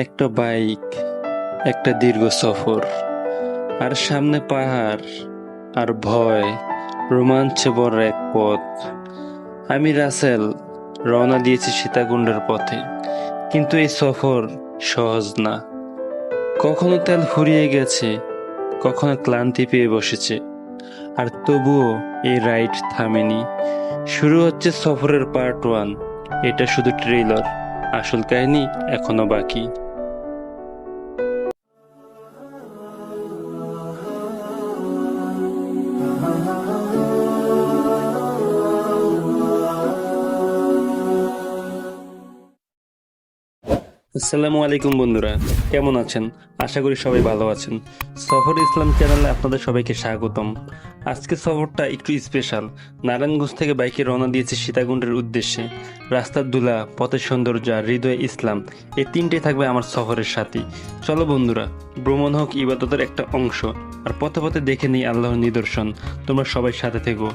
একটা বাইক, একটা দীর্ঘ সফর, আর সামনে পাহাড়, আর ভয়, রোমাঞ্চে বড় এক পথ। আমি রাসেল, রওনা দিয়েছি সীতাকুণ্ডের পথে। কিন্তু এই সফর সহজ না। কখনো তেল ফুরিয়ে গেছে, কখনো ক্লান্তি পেয়ে বসেছে। আর তবুও এই রাইড থামেনি। শুরু হচ্ছে সফরের পার্ট ওয়ান। এটা শুধু ট্রেলার আসল কাহিনী এখনও বাকি। আসসালামু আলাইকুম বন্ধুরা, কেমন আছেন? আশা করি সবাই ভালো আছেন। সফর ইসলাম চ্যানেলে আপনাদের সবাইকে স্বাগতম। আজকে সফরটা একটু স্পেশাল নারায়ণগঞ্জ থেকে বাইকে রওনা দিয়েছে সীতাকুণ্ডের উদ্দেশ্যে। রাস্তার ধুলা পথের সৌন্দর্য আর হৃদয় ইসলাম, এই তিনটে থাকবে আমার সফরের সাথী। চলো বন্ধুরা, ভ্রমণ হোক ইবাদতের একটা অংশ, আর পথে পথে দেখে নিই আল্লাহর নিদর্শন। তোমরা সবাই সাথে থেকো।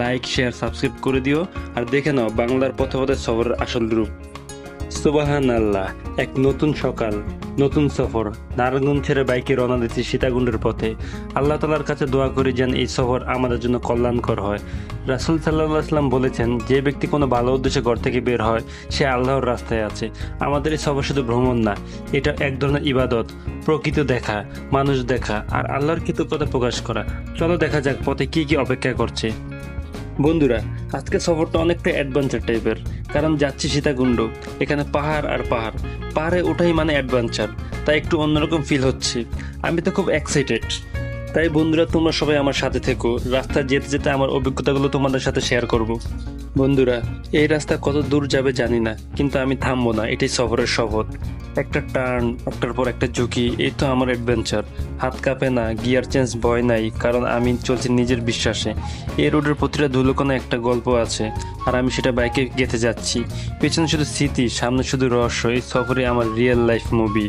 লাইক শেয়ার সাবস্ক্রাইব করে দিও, আর দেখে নাও বাংলার পথে পথে সফরের আসল রূপ। সুবাহান আল্লাহ এক নতুন সকাল, নতুন সফর নারায়ণগঞ্জ ছেড়ে বাইকে রওনা দিচ্ছি সীতাকুণ্ডের পথে। আল্লাহ তালার কাছে দোয়া করি যেন এই সফর আমাদের জন্য কল্যাণকর হয়। রাসুল সাল্লাহ আসলাম বলেছেন, যে ব্যক্তি কোনো ভালো উদ্দেশ্যে ঘর থেকে বের হয়, সে আল্লাহর রাস্তায় আছে। আমাদের এই সফর শুধু ভ্রমণ না, এটা এক ধরনের ইবাদত, প্রকৃত দেখা, মানুষ দেখা, আর আল্লাহর কৃতজ্ঞতা প্রকাশ করা। চলো দেখা যাক পথে কি কি অপেক্ষা করছে। বন্ধুরা আজকে সফরটা অনেকটা অ্যাডভেঞ্চার টাইপের। কারণ যাচ্ছি সীতাকুণ্ড। এখানে পাহাড় আর পাহাড়। পাহাড়ে ওঠাই মানে অ্যাডভেঞ্চার, তাই একটু অন্যরকম ফিল হচ্ছে। আমি তো খুব এক্সাইটেড। তাই বন্ধুরা, তোমরা সবাই আমার সাথে থেকো। রাস্তায় যেতে যেতে আমার অভিজ্ঞতাগুলো তোমাদের সাথে শেয়ার করব। বন্ধুরা, এই রাস্তা কত দূর যাবে জানি না, কিন্তু আমি থামবো না। এটাই সফরের শপথ। একটা টার্ন, একটার পর একটা ঝুঁকি, এই তো আমার অ্যাডভেঞ্চার হাত কাঁপে না গিয়ার চেঞ্জ ভয় নাই, কারণ আমি চলছি নিজের বিশ্বাসে। এই রোডের প্রতিটা ধুলোকোনে একটা গল্প আছে, আর আমি সেটা বাইকে গেঁথে যাচ্ছি। পেছনে শুধু স্মৃতি, সামনে শুধু রহস্য, এই সফরে আমার রিয়েল লাইফ মুভি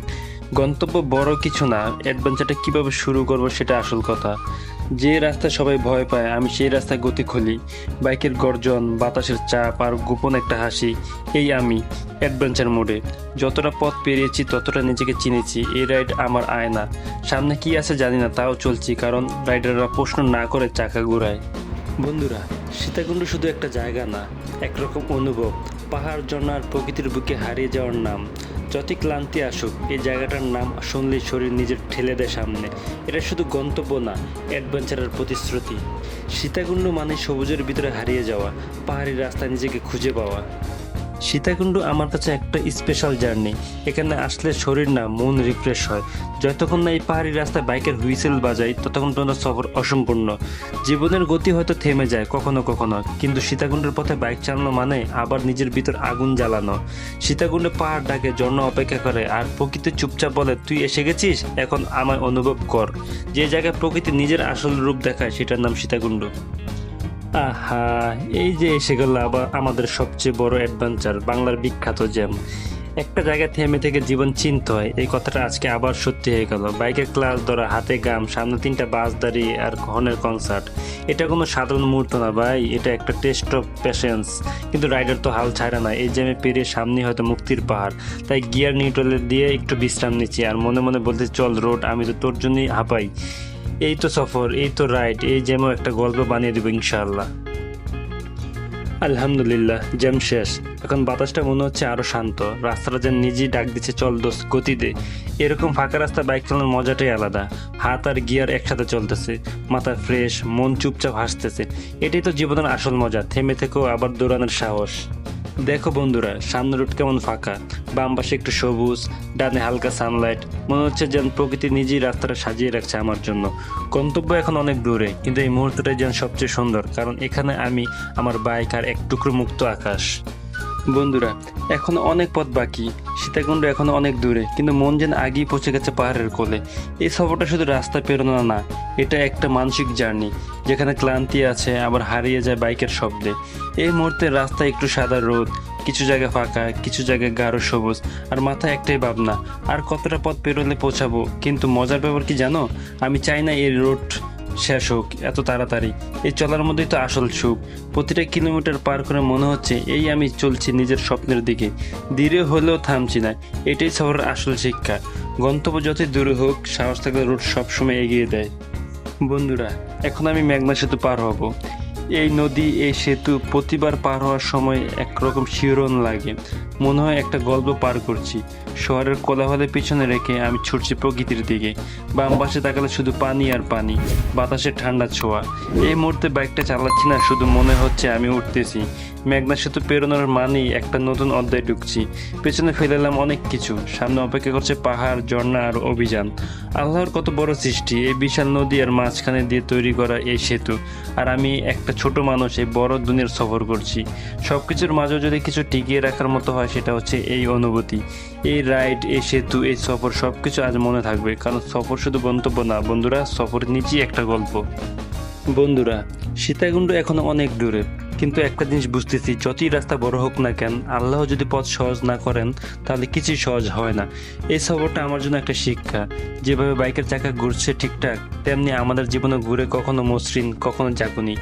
গন্তব্য বড় কিছু না অ্যাডভেঞ্চারটা কীভাবে শুরু করব সেটা আসল কথা। যে রাস্তায় সবাই ভয় পায়, আমি সেই রাস্তায় গতি খুলি। বাইকের গর্জন, বাতাসের চাপ আর গোপন একটা হাসি, এই আমি অ্যাডভেঞ্চার মোডে যতটা পথ পেরিয়েছি, ততটা নিজেকে চিনেছি, এই রাইড আমার আয়না। সামনে কি আছে জানি না, তাও চলছি, কারণ রাইডাররা প্রশ্ন না করে চাকা ঘুরায়। বন্ধুরা, সীতাকুণ্ড শুধু একটা জায়গা না, একরকম অনুভব। পাহাড় ঝর্ণার প্রকৃতির বুকে হারিয়ে যাওয়ার নাম। যতই ক্লান্তি আসুক, এই জায়গাটার নাম শুনলেই শরীর নিজের ঠেলে দেয় সামনে। এটা শুধু গন্তব্য না, অ্যাডভেঞ্চারের প্রতিশ্রুতি। সীতাকুণ্ড মানে সবুজের ভিতরে হারিয়ে যাওয়া, পাহাড়ি রাস্তা নিজেকে খুঁজে পাওয়া। সীতাকুণ্ড আমার কাছে একটা স্পেশাল জার্নি এখানে আসলে শরীর না, মন রিফ্রেশ হয়। যতক্ষণ না এই পাহাড়ি রাস্তায় বাইকের হুইসেল বাজাই, ততক্ষণ পর্যন্ত সফর অসম্পূর্ণ। জীবনের গতি হয়তো থেমে যায়, কখনো কখনো। কিন্তু সীতাকুণ্ডের পথে বাইক চালানো মানে আবার নিজের ভিতর আগুন জ্বালানো। সীতাকুণ্ডে পাহাড় ডাকে জন্য অপেক্ষা করে, আর প্রকৃতি চুপচাপ বলে, তুই এসে গেছিস? এখন আমায় অনুভব কর। যে জায়গায় প্রকৃতি নিজের আসল রূপ দেখায়, সেটার নাম সীতাকুণ্ড। আহা, এই যে এসে গেল আবার আমাদের সবচেয়ে বড় অ্যাডভেঞ্চার বাংলার বিখ্যাত জ্যাম একটা জায়গায় থেমে থেকে জীবন চিনতে হয়, এই কথাটা আজকে আবার সত্যি হয়ে গেল। বাইকের ক্লাস ধরা, হাতে গাম, সামনে তিনটা বাস দাঁড়িয়ে আর হর্নের কনসার্ট এটা কোনো সাধারণ মুহূর্ত না ভাই, এটা একটা টেস্ট অফ পেশেন্স কিন্তু রাইডার তো হাল ছাড়ে না, এই জ্যামে পেরিয়ে সামনে হয়তো মুক্তির পাহাড়। তাই গিয়ার নিউট্রালে দিয়ে একটু বিশ্রাম নিচ্ছি, আর মনে মনে বলতে চল রোড, আমি তো তোর জন্যই হাঁপাই। এই তো সফর, এই তো রাইড এই জ্যামও একটা গল্প বানিয়ে দেবো ইনশাআল্লাহ। আলহামদুলিল্লাহ, জ্যাম শেষ। এখন বাতাসটা মনে হচ্ছে আরও শান্ত। রাস্তাটা যেন নিজেই ডাক দিচ্ছে, চল দোস্ত গতি দে এরকম ফাঁকা রাস্তা বাইক চালানোর মজাটাই আলাদা। হাত আর গিয়ার একসাথে চলতেছে। মাথা ফ্রেশ মন চুপচাপ হাসতেছে। এটাই তো জীবনের আসল মজা। থেমে থেকেও আবার দৌড়ানোর সাহস। দেখো বন্ধুরা, সামনে রুট কেমন ফাঁকা? বাম পাশে একটু সবুজ, ডানে হালকা সানলাইট মনে হচ্ছে যেন প্রকৃতি নিজেই রাস্তাটা সাজিয়ে রাখছে আমার জন্য। গন্তব্য এখন অনেক দূরে, কিন্তু এই মুহূর্তটাই যেন সবচেয়ে সুন্দর, কারণ এখানে আমি, আমার বাইক আর এক টুকরো মুক্ত আকাশ। বন্ধুরা, এখন অনেক পথ বাকি। সীতাকুণ্ড এখনও অনেক দূরে, কিন্তু মন যেন আগেই পৌঁছে গেছে পাহাড়ের কোলে। এই সফরটা শুধু রাস্তা পেরোনো না, এটা একটা মানসিক জার্নি, যেখানে ক্লান্তি আছে, আবার হারিয়ে যায় বাইকের শব্দে। এই মুহূর্তে রাস্তায় একটু সাদা রোদ, কিছু জায়গা ফাঁকা, কিছু জায়গায় গাঢ় সবুজ, আর মাথায় একটাই ভাবনা, আর কতটা পথ পেরোলে পৌঁছাবো? কিন্তু মজার ব্যাপার কি জানো? আমি চাই না এই রোড শেষ হোক, এত তাড়াতাড়ি। এই চলার মধ্যেই তো আসল সুখ। প্রতিটা কিলোমিটার পার করে মনে হচ্ছে এই আমি চলছি নিজের স্বপ্নের দিকে। ধীরে হলেও থামছি না, এটাই সবার আসল শিক্ষা। গন্তব্য যতই দূরে হোক, সাহস থাকলে রোড সবসময় এগিয়ে দেয়। বন্ধুরা, এখন আমি মেঘনা সেতু পার হব। এই নদী, এই সেতু প্রতিবার পার হওয়ার সময় একরকম শিহরণ লাগে। মনে হয় একটা গল্প পার করছি। শহরের কোলাহলের পিছনে রেখে আমি ছুটছি প্রকৃতির দিকে। বাম পাশে তাকালে শুধু পানি আর পানি, বাতাসের ঠান্ডা ছোঁয়া। এই মুহূর্তে বাইকটা চালাচ্ছি না, শুধু মনে হচ্ছে আমি উঠতেছি। মেঘনা সেতু পেরোনোর মানেই একটা নতুন অধ্যায় ঢুকছি। পেছনে ফেলেলাম অনেক কিছু। সামনে অপেক্ষা করছে পাহাড়, ঝর্ণা আর অভিযান। আল্লাহর কত বড় সৃষ্টি, এই বিশাল নদী আর মাঝখানে দিয়ে তৈরি করা এই সেতু। আর আমি একটা ছোট মানুষ, এই বড় দুনিয়ার সফর করছি। সব কিছুর মাঝেও যদি কিছু টিকিয়ে রাখার মতো হয়, সেটা হচ্ছে এই অনুভূতি। এই রাইড, এই সেতু, এই সফর সব কিছু আজ মনে থাকবে। কারণ সফর শুধু গন্তব্য না, বন্ধুরা সফর নিচেই একটা গল্প। বন্ধুরা, সীতাকুণ্ড এখনও অনেক দূরে। কিন্তু একটা জিনিস বুঝতেছি, যতই রাস্তা বড় হোক না কেন, আল্লাহ যদি পথ সহজ না করেন, তাহলে কিছুই সহজ হয় না। এই সফরটা আমার জন্য একটা শিক্ষা। যেভাবে বাইকের চাকা ঘুরছে ঠিকঠাক, তেমনি আমাদের জীবনে ঘুরে কখনো মসৃণ, কখনো জাগুনি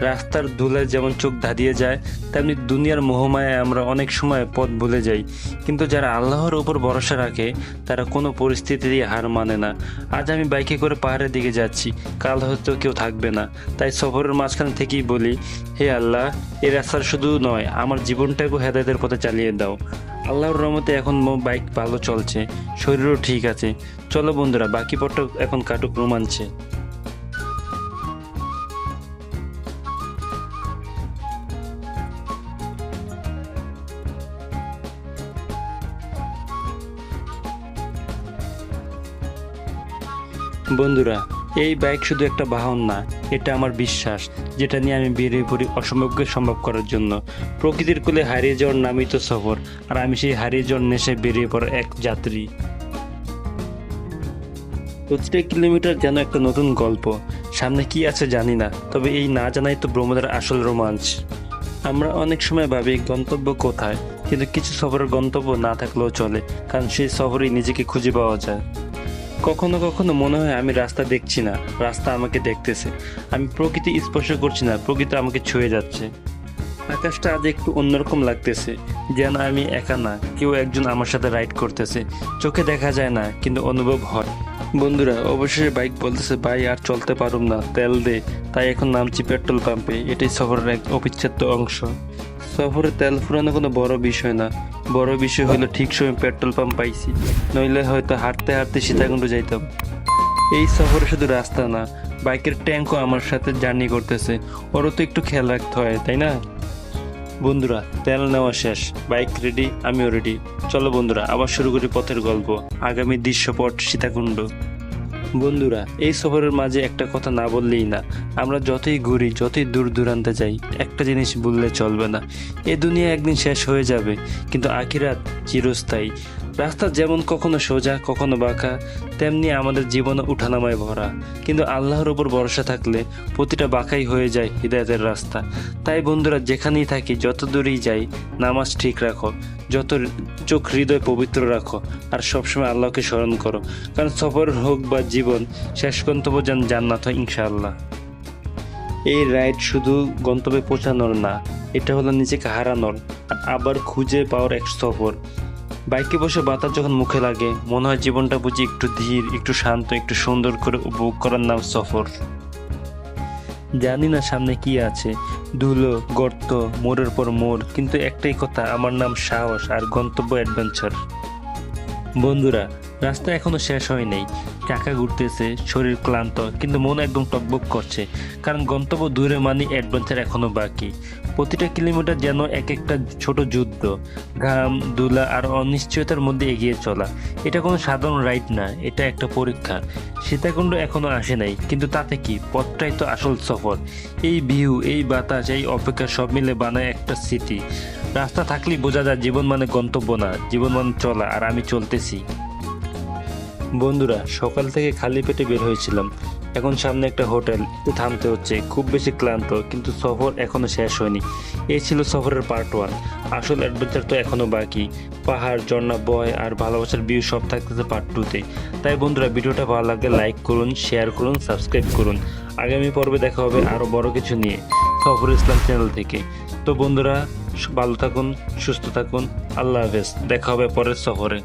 রাস্তার ধুলায় যেমন চোখ ধাঁধিয়ে যায়, তেমনি দুনিয়ার মোহমায় আমরা অনেক সময় পথ ভুলে যাই। কিন্তু যারা আল্লাহর উপর ভরসা রাখে, তারা কোনো পরিস্থিতিতেই হার মানে না। আজ আমি বাইকে করে পাহাড়ের দিকে যাচ্ছি, কাল হয়তো কেউ থাকবে না। তাই সফরের মাঝখান থেকেই বলি, হে আল্লাহ এই রাস্তার শুধু নয়, আমার জীবনটাকেও হেদায়তের পথে চালিয়ে দাও। আল্লাহর রহমতে এখন বাইক ভালো চলছে, শরীরও ঠিক আছে। চলো বন্ধুরা, বাকি পথটা এখন কাটুক রোমাঞ্চে। বন্ধুরা এই বাইক শুধু একটা বাহন না, এটা আমার বিশ্বাস, যেটা নিয়ে আমি বেরিয়ে পড়ি অসম্ভবকে সম্ভব করার জন্য। প্রকৃতির কোলে হারিয়ে যাওয়ার নামই তো সফর, আর আমি সেই হারিয়ে যাওয়ার নেশে বেরিয়ে পড়ার এক যাত্রী। প্রতিটা কিলোমিটার যেন একটা নতুন গল্প, সামনে কি আছে জানি না, তবে এই না জানাই তো ভ্রমণের আসল রোমাঞ্চ। আমরা অনেক সময় ভাবি, গন্তব্য কোথায়? কিন্তু কিছু সফরের গন্তব্য না থাকলেও চলে, কারণ সেই সফরেই নিজেকে খুঁজে পাওয়া যায়। কখনো কখনো মনে হয় আমি রাস্তা দেখছি না, রাস্তা আমাকে দেখতেছে। আমি প্রকৃতি স্পর্শ করছি না, প্রকৃতি আমাকে ছুঁয়ে যাচ্ছে। আকাশটা আজ একটু অন্যরকম লাগতেছে, যেন আমি একা না, কেউ একজন আমার সাথে রাইড করতেছে। চোখে দেখা যায় না, কিন্তু অনুভব হয়। বন্ধুরা, অবশেষে বাইক বলতেছে, ভাই, আর চলতে পারুম না, তেল দে। তাই এখন নামছি পেট্রোল পাম্পে এটাই সফরের এক অবিচ্ছেদ্য অংশ। সফরে তেল ফুরানো কোনো বড় বিষয় না। বড় বিষয় হলো ঠিক সময় পেট্রোল পাম্প পাইছি। নইলে হয়তো হাঁটতে হাঁটতে সীতাকুণ্ড যাইতাম। এই সফরে শুধু রাস্তা না, বাইকের ট্যাঙ্কও আমার সাথে জার্নি করতেছে। ওরও তো একটু খেয়াল রাখতে হয়, তাই না? বন্ধুরা, তেল নেওয়া শেষ, বাইক রেডি আমিও রেডি চলো বন্ধুরা, আবার শুরু করি পথের গল্প। আগামী দৃশ্যপট সীতাকুণ্ড। বন্ধুরা, এই সফরের মাঝে একটা কথা না বললেই না। আমরা যতই ঘুরি, যতই দূর দূরান্তে যাই, একটা জিনিস বললে চলবে না। এ দুনিয়া একদিন শেষ হয়ে যাবে, কিন্তু আখিরাত চিরস্থায়ী। রাস্তা যেমন কখনো সোজা, কখনো বাঁকা, তেমনি আমাদের জীবনে উঠানামায় ভরা। কিন্তু আল্লাহর উপর ভরসা থাকলে প্রতিটা বাঁকাই হয়ে যায় হৃদয়তের রাস্তা। তাই বন্ধুরা, যেখানেই থাকি, যত দূরেই যাই, নামাজ ঠিক রাখো, যত চোখ হৃদয় পবিত্র রাখো, আর সবসময় আল্লাহকে স্মরণ করো। কারণ সফর হোক বা জীবন, শেষ গন্তব্য যেন জান্নাত হয়, ইনশাআল্লাহ। এই রাইড শুধু গন্তব্যে পৌঁছানোর না, এটা হলো নিজেকে হারানোর, আর আবার খুঁজে পাওয়ার এক সফর। বাইকে বসে বাতাস যখন মুখে লাগে, মনে হয় জীবনটা বুঝি একটু ধীর, একটু শান্ত, একটু সুন্দর করে উপভোগ করার নাম সফর। জানি না সামনে কি আছে, ধুলো, গর্ত, মোড়ের পর মোড়, কিন্তু একটাই কথা, আমার নাম সাহস আর গন্তব্য অ্যাডভেঞ্চার। বন্ধুরা রাস্তা এখনও শেষ হয় নাই। চাকা ঘুরতেছে, শরীর ক্লান্ত, কিন্তু মন একদম টকবক করছে। কারণ গন্তব্য দূরে মানে অ্যাডভেঞ্চার এখনও বাকি। প্রতিটা কিলোমিটার যেন এক একটা ছোট যুদ্ধ, ঘাম, দুলা আর অনিশ্চয়তার মধ্যে এগিয়ে চলা। এটা কোনো সাধারণ রাইড না, এটা একটা পরীক্ষা। সীতাকুণ্ড এখনও আসে নাই, কিন্তু তাতে কি? পথটাই তো আসল সফর। এই ভিউ এই বাতাস, এই অপেক্ষা সব মিলে বানায় একটা স্মৃতি রাস্তা থাকলেই বোঝা যায় জীবন মানে গন্তব্য না, জীবন মানে চলা, আর আমি চলতেছি। বন্ধুরা, সকাল থেকে খালি পেটে বের হয়েছিলাম। এখন সামনে একটা হোটেল থামতে হচ্ছে। খুব বেশি ক্লান্ত, কিন্তু সফর এখনও শেষ হয়নি। এই ছিল সফরের পার্ট ওয়ান আসল অ্যাডভেঞ্চার তো এখনও বাকি। পাহাড়, ঝর্ণা, বয় আর ভালোবাসার ভিউ সব থাকতেছে পার্ট টুতে তাই বন্ধুরা, ভিডিওটা ভালো লাগলে লাইক করুন শেয়ার করুন সাবস্ক্রাইব করুন। আগামী পর্বে দেখা হবে আরও বড় কিছু নিয়ে সফর ইসলাম চ্যানেল থেকে। তো বন্ধুরা, ভালো থাকুন, সুস্থ থাকুন। আল্লাহ হাফেজ। দেখা হবে পরের সফরে।